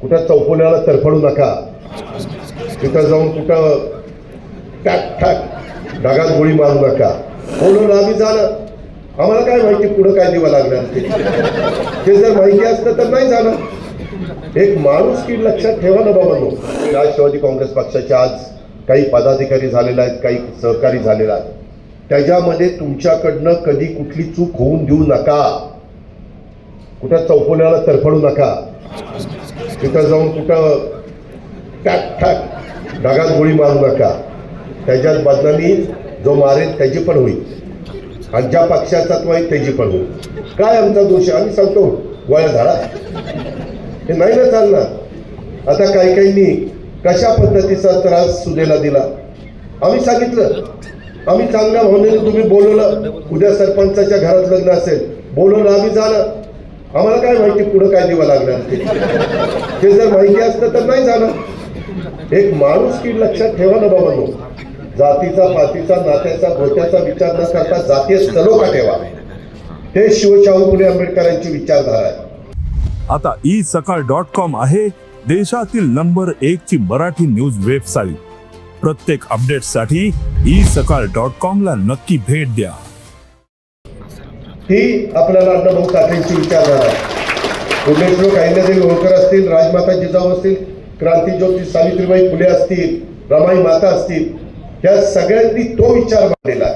कुठं चौफोल्याला तरफडू नका. तिथं जाऊन कुठं टाक ठाक ढगात गोळी मारू नका. बोलून आम्ही जाणं? आम्हाला काय माहिती पुढं काय दिवं लागणार ते? ते जर माहिती असतं तर नाही जाणं. एक माणूस की लक्षात ठेवा ना बाबा राष्ट्रवादी काँग्रेस पक्षाचे आज काही पदाधिकारी झालेले आहेत काही सहकारी झालेला आहेत. त्याच्यामध्ये तुमच्याकडनं कधी कुठली चूक होऊन देऊ नका. कुठं चौफोल्याला तरफडू नका. तिथं जाऊन कुठं टाक टाक ढगात गोळी मारू नका. त्याच्यात बदनामी जो मारेल त्याची पण होईल. आणि ज्या पक्षाचा तो आहे त्याची पण होईल. काय आमचा दोष आहे? आम्ही सांगतो. गोळ्या झाडा हे नाही ना चालणार. आता काही काहींनी कशा पद्धतीचा त्रास सुदेला दिला? आम्ही सांगितलं. आम्ही चांगल्या भावनेने तुम्ही बोलवलं. उद्या सरपंचाच्या घरात लग्न असेल. बोलवलं आम्ही झालं आम्हाला काय माहिती पुढं काय दिवं लागणार ते? जर माहिती असलं तर नाही झालं. एक माणूस की लक्षात ठेवा ना बाबा जातीचा पातीचा नात्याचा गोत्याचा विचार न करता जातीय सलोखा ठेवा. हे शिवशाहू फुले आंबेडकरांची विचारधारा आहे. आता ई सकाळ डॉट कॉम आहे देशातील नंबर एक ची मराठी न्यूज वेबसाईट. प्रत्येक अपडेटसाठी ई सकाळ डॉट कॉम ला नक्की भेट द्या. ही आपल्याला अण्णाभाऊ साठेंची विचारधारा. आहे पुण्यश्लोक अहिल्यादेवी होळकर असतील राजमाता जिजाऊ असतील क्रांतीज्योती सावित्रीबाई फुले असतील रमाई माता असतील या सगळ्यांनी तो विचार मांडलेला आहे.